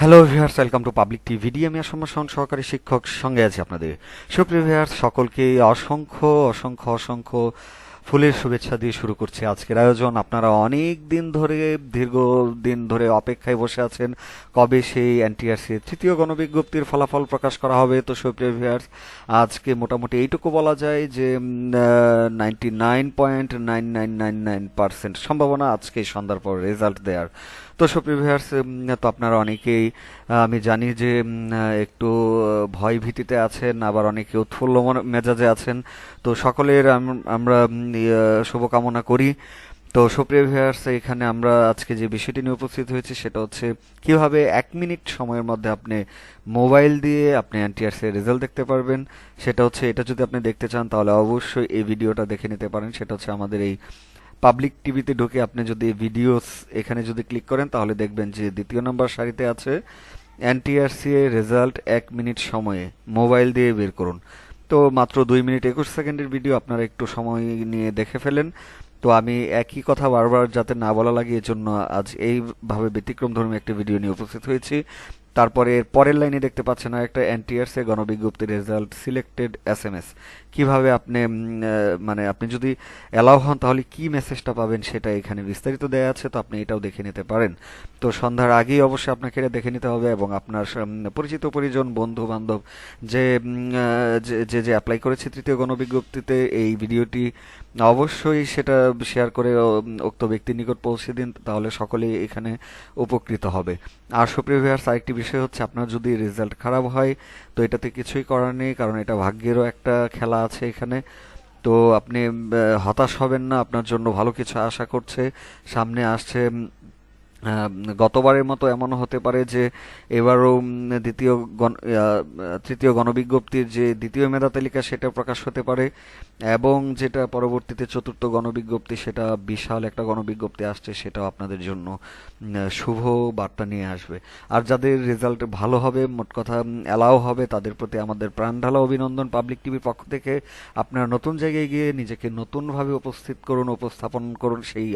Hello viewers welcome to Public TV আমি আসম্মান সহকারী শিক্ষক সঙ্গে আছি আপনাদের। সুপ্রিয় ভিউয়ার্স সকলকে অসংখ্য অসংখ্য অসংখ্য ফুলের শুভেচ্ছা দিয়ে শুরু করছি আজকের আয়োজন। আপনারা অনেক দিন ধরে, দীর্ঘ দিন ধরে অপেক্ষায় বসে আছেন। কবে সেই এনটিআরসি তৃতীয় গণবিজ্ঞপ্তির ফলাফল প্রকাশ করা হবে? তো সুপ্রিয় আজকে মোটামুটি এইটুকু বলা যায় যে ninety nine point nine nine nine nine percent সম্ভাবনা আজকে সন্ধ্যার পর রেজাল্ট দেওয়ার তো সুপ্রিয় তো আপনারা অনেকেই আমি জানি যে একটু ভয় ভীতিতে আছেন, আবার অনেকে উৎফুল্ল মেজাজে আছেন। তো সকলের আমরা শুভকামনা করি। তো সুপ্রিয় ভিউয়ার্স এখানে আমরা আজকে যে বিষয়টি নিয়ে উপস্থিত হয়েছি সেটা হচ্ছে কীভাবে এক মিনিট সময়ের মধ্যে আপনি মোবাইল দিয়ে আপনি এনটিআরসি এর রেজাল্ট দেখতে পারবেন। সেটা হচ্ছে, এটা যদি আপনি দেখতে চান, তাহলে অবশ্যই এই ভিডিওটা দেখে নিতে পারেন। সেটা হচ্ছে আমাদের এই পাবলিক টিভিতে ঢুকে আপনি যদি ভিডিওস এখানে যদি ক্লিক করেন, তাহলে দেখবেন যে দ্বিতীয় নম্বর সারিতে আছে এনটিআরসি এর রেজাল্ট এক মিনিট সময়ে মোবাইল দিয়ে বের করুন। তো মাত্র দুই মিনিট একুশ সেকেন্ডের ভিডিও, আপনারা একটু সময় নিয়ে দেখে ফেলেন। তো আমি একই কথা বারবার যাতে না বলা লাগে, এজন্য জন্য আজ এইভাবে ব্যতিক্রম ধর্মী একটা ভিডিও নিয়ে উপস্থিত হয়েছি। তারপরে এর পরের লাইনে দেখতে পাচ্ছেন একটা NTRC A গণবিজ্ঞপ্তির result selected S M S কীভাবে আপনি মানে আপনি যদি অ্যালাউ হন, তাহলে কি মেসেজটা পাবেন সেটা এখানে বিস্তারিত দেওয়া আছে, তো আপনি এটাও দেখে নিতে পারেন। তো সন্ধ্যার আগেই অবশ্যই আপনাকে এটা দেখে নিতে হবে এবং আপনার পরিচিত পরিজন বন্ধু বান্ধব যে যে- যে যে অ্যাপ্লাই করেছে তৃতীয় গণবিজ্ঞপ্তিতে, এই ভিডিওটি অবশ্যই সেটা শেয়ার করে উক্ত ব্যক্তির নিকট পৌঁছে দিন, তাহলে সকলেই এখানে উপকৃত হবে। আর সুপ্রিয় ভিউয়ার্স আরেকটি বিষয় হচ্ছে আপনার যদি রেজাল্ট খারাপ হয়, তো এটাতে কিছুই করার নেই, কারণ এটা ভাগ্যেরও একটা খেলা আছে এখানে। তো আপনি হতাশ হবেন না, আপনার জন্য ভালো কিছু আশা করছে, সামনে আসছে গতবারের মতো এমনও হতে পারে যে এবারও দ্বিতীয় গণ তৃতীয় গণবিজ্ঞপ্তির যে দ্বিতীয় মেধা তালিকা সেটা প্রকাশ হতে পারে এবং যেটা পরবর্তীতে চতুর্থ গণবিজ্ঞপ্তি সেটা বিশাল একটা গণবিজ্ঞপ্তি আসছে সেটাও আপনাদের জন্য শুভ বার্তা নিয়ে আসবে। আর যাদের রেজাল্ট ভালো হবে, মোট কথা অ্যালাও হবে, তাদের প্রতি আমাদের প্রাণঢালা অভিনন্দন পাবলিক টিভির পক্ষ থেকে। আপনারা নতুন জায়গায় গিয়ে নিজেকে নতুনভাবে উপস্থিত করুন, উপস্থাপন করুন, সেই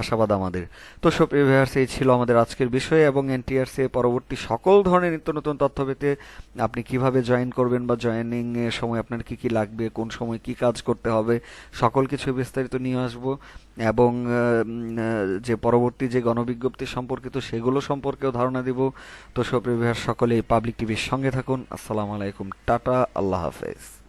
আশাবাদ আমাদের। তো ভিউয়ার্স এই ছিল আমাদের আজকের বিষয় এবং এনটিআরসি পরবর্তী সকল ধরনের নিত্য নতুন তথ্য পেতে আপনি কীভাবে জয়েন করবেন বা জয়েনিং এর সময় আপনার কি কি লাগবে, কোন সময় কি কাজ করতে হবে, সকল কিছু বিস্তারিত নিয়ে আসব এবং যে পরবর্তী যে গণবিজ্ঞপ্তি সম্পর্কিত সেগুলো সম্পর্কেও ধারণা দিব। তো সুপ্রিয় ভিউয়ার্স সকলে পাবলিক টিভির সঙ্গে থাকুন। আসসালামু আলাইকুম। টাটা। আল্লাহ হাফেজ।